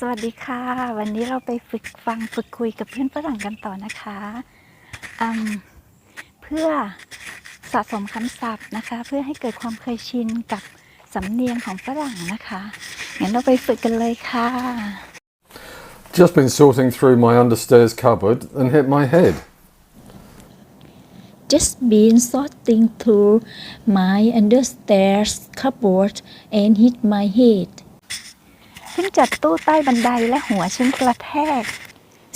สวัสดีค่ะ วันนี้เราไปฝึกฟังฝึกคุยกับเพื่อนฝรั่งกันต่อนะคะอืมเพื่อสะสมคำศัพท์นะคะ เพื่อให้เกิดความเคยชินกับสำเนียงของฝรั่งนะคะงั้นเราไปฝึกกันเลยค่ะ Just been sorting through my understairs cupboard and hit my head. just been sorting through my understairs cupboard and hit my head เพิ่งจัดตู้ใต้บันไดและหัวฉันกระแทก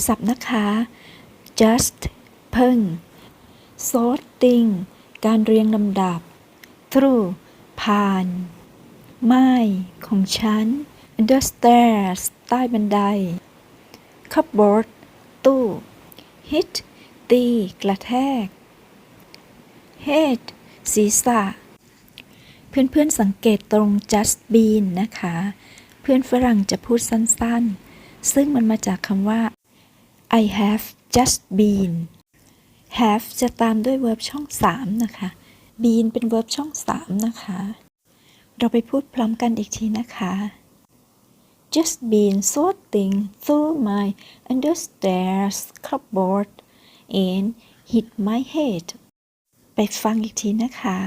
สับนะคะ just เพิ่ง sorting การเรียงลำดับ through ผ่าน my ของฉัน understairs ใต้บันได cupboard ตู้ hit ตี กระแทก head ศีรษะ เพื่อนๆสังเกตตรง just been นะคะ เพื่อนฝรั่งจะพูดสั้นๆ ซึ่งมันมาจากคำว่า I have just been have จะตามด้วย verb ช่อง 3 นะคะ been เป็น verb ช่อง 3 นะคะ เราไปพูดพร้อมกันอีกทีนะคะ just been sorting through my understairs cupboard and hit my head ไปฟังอีกทีนะคะ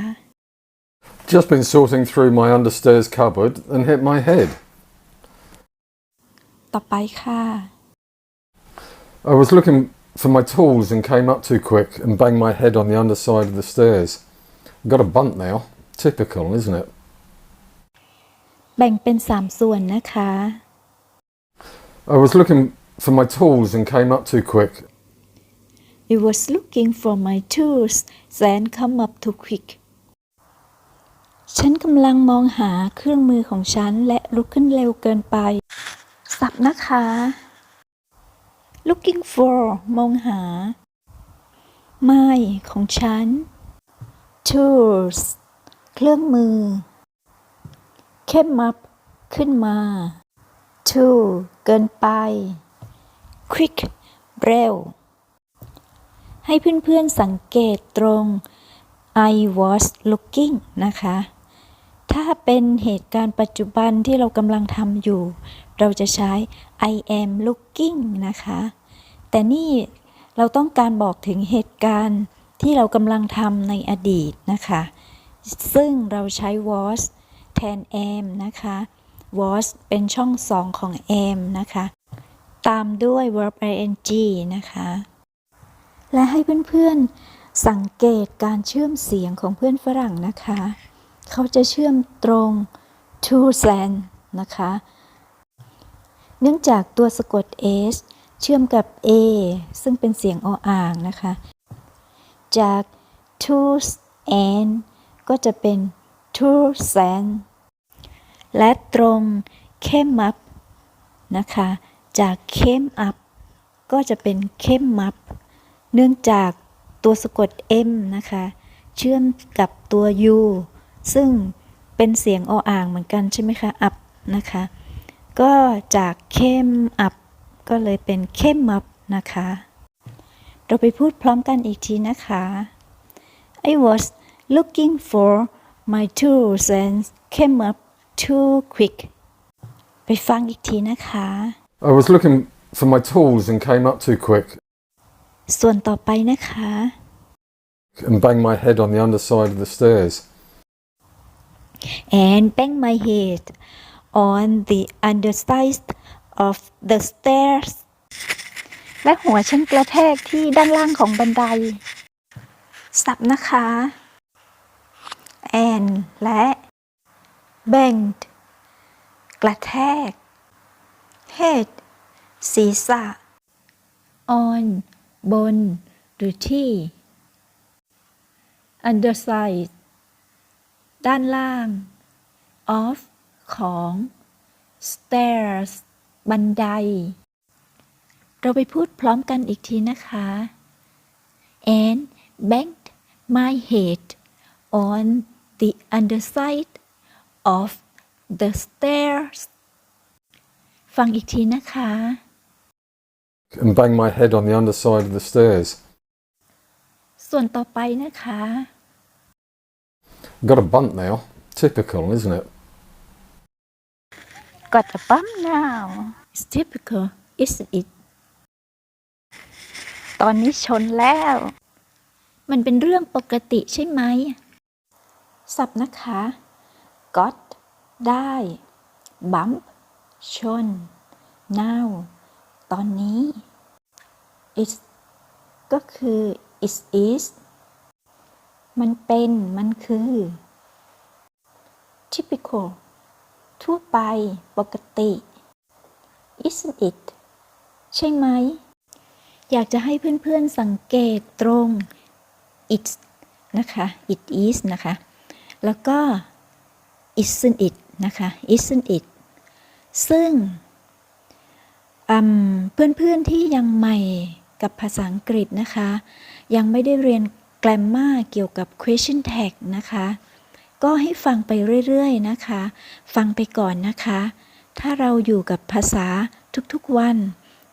Just been sorting through my understairs cupboard and hit my head. ต่อไปค่ะ I was looking for my tools and came up too quick and banged my head on the underside of the stairs. Got a bump now. Typical, isn't it? แบ่งเป็น 3 ส่วนนะคะ I was looking for my tools and came up too quick. I was looking for my tools then come up too quick ฉันกำลังมองหาเครื่องมือของฉันและลุกขึ้นเร็วเกินไป สับ นะคะ looking for มองหา my ของฉัน tools เครื่องมือ came up ขึ้นมา too เกินไป quick เร็ว ให้เพื่อนๆสังเกตตรง I was looking นะคะ ถ้าเป็นเหตุการณ์ปัจจุบันที่เรากำลังทำอยู่ เราจะใช้ I am looking นะคะ แต่นี่เราต้องการบอกถึงเหตุการณ์ที่เรากำลังทำในอดีตนะคะ ซึ่งเราใช้ was แทน am นะคะ was เป็นช่องสองของ am นะคะ ตามด้วย verb ing นะคะ และให้เพื่อนๆสังเกตการเชื่อมเสียงของเพื่อนฝรั่งนะคะ เขาจะเชื่อมตรง to send นะคะ เนื่องจากตัวสะกด s เชื่อมกับ a ซึ่งเป็นเสียงออ่างนะคะ จาก to and ก็จะเป็น to send และตรง came up นะคะ จาก came up ก็จะเป็น came up เนื่องจากตัวสะกด m นะคะ เชื่อมกับตัว u ซึ่งเป็นเสียงออ่างเหมือนกันใช่ไหมคะ up นะคะ ก็จาก came up ก็เลยเป็น came up นะคะ เราไปพูดพร้อมกันอีกทีนะคะ I was looking for my tools and came up too quick ไปฟังอีกทีนะคะ I was looking for my tools and came up too quick ส่วนต่อไปนะคะ and banged my head on the underside of the stairs. And bang my head on the underside of the stairs และหัวฉันกระแทกที่ด้านล่างของบันได สับนะคะ and และ banged กระแทก head ศีรษะ on บน หรือที่ underside ด้านล่าง of ของ stairs บันได เราไปพูดพร้อมกันอีกทีนะคะ and banged my head on the underside of the stairs ฟังอีกทีนะคะ and banged my head on the underside of the stairs. ส่วนต่อไปนะคะ Got a bump now. Typical, isn't it? got a bump now It's typical isn't it ตอนนี้ชนแล้ว มันเป็นเรื่องปกติใช่ไหมศัพท์นะคะ got ได้ bump ชน now ตอนนี้ is ก็คือ is is มันเป็น มันคือ typical ทั่วไป ปกติ isn't it ใช่ไหม อยากจะให้เพื่อนๆสังเกตตรง it นะคะ it is นะคะ แล้วก็ isn't it นะคะ isn't it ซึ่งอืมเพื่อนๆที่ยังใหม่กับภาษาอังกฤษนะคะ ยังไม่ได้เรียน grammar เกี่ยวกับ question tag นะคะ ก็ให้ฟังไปเรื่อยๆนะคะ ฟังไปก่อนนะคะ ถ้าเราอยู่กับภาษาทุกๆวัน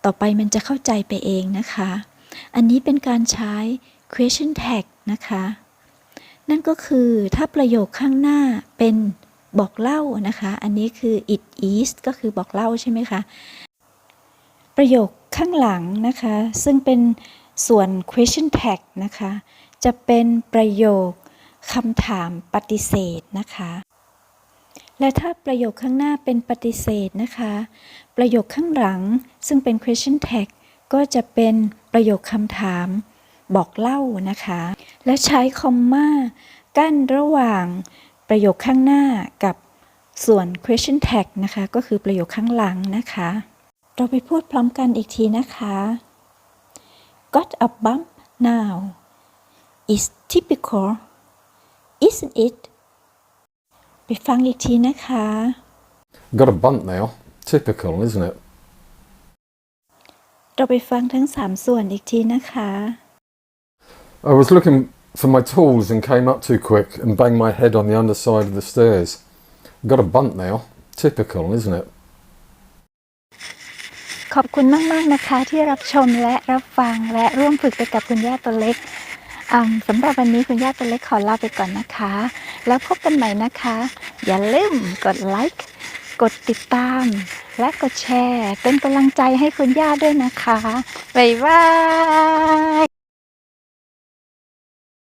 ต่อไปมันจะเข้าใจไปเองนะคะ อันนี้เป็นการใช้ question tag นะคะ นั่นก็คือถ้าประโยคข้างหน้าเป็นบอกเล่านะคะ อันนี้คือ it is ก็คือบอกเล่าใช่ไหมคะ ประโยคข้างหลังนะคะ ซึ่งเป็นส่วน question tag นะคะ จะเป็นประโยคคำถามปฏิเสธนะคะ และถ้าประโยคข้างหน้าเป็นปฏิเสธนะคะ ประโยคข้างหลังซึ่งเป็น question tag ก็จะเป็นประโยคคำถามบอกเล่านะคะ และใช้คอมมากั้นระหว่างประโยคข้างหน้ากับส่วน question tag นะคะ ก็คือประโยคข้างหลังนะคะ เราไปพูดพร้อมกันอีกทีนะคะ got a bump now is typical isn't it ไปฟังอีกทีนะคะ Got a bump now. Typical, isn't it? เราไปฟังทั้ง3ส่วนอีกทีนะคะ I was looking for my tools and came up too quick and banged my head on the underside of the stairs. Got a bump now. Typical, isn't it? ขอบคุณมาก ๆ นะคะที่รับชมและรับฟังและร่วมฝึกไปกับคุณย่าตัวเล็กอืม สำหรับวันนี้คุณย่าตัวเล็กขอลาไปก่อนนะคะ แล้วพบกันใหม่นะคะ อย่าลืมกดไลค์กดติดตาม และกดแชร์ เป็นกำลังใจให้คุณย่าด้วยนะคะ บ๊ายบาย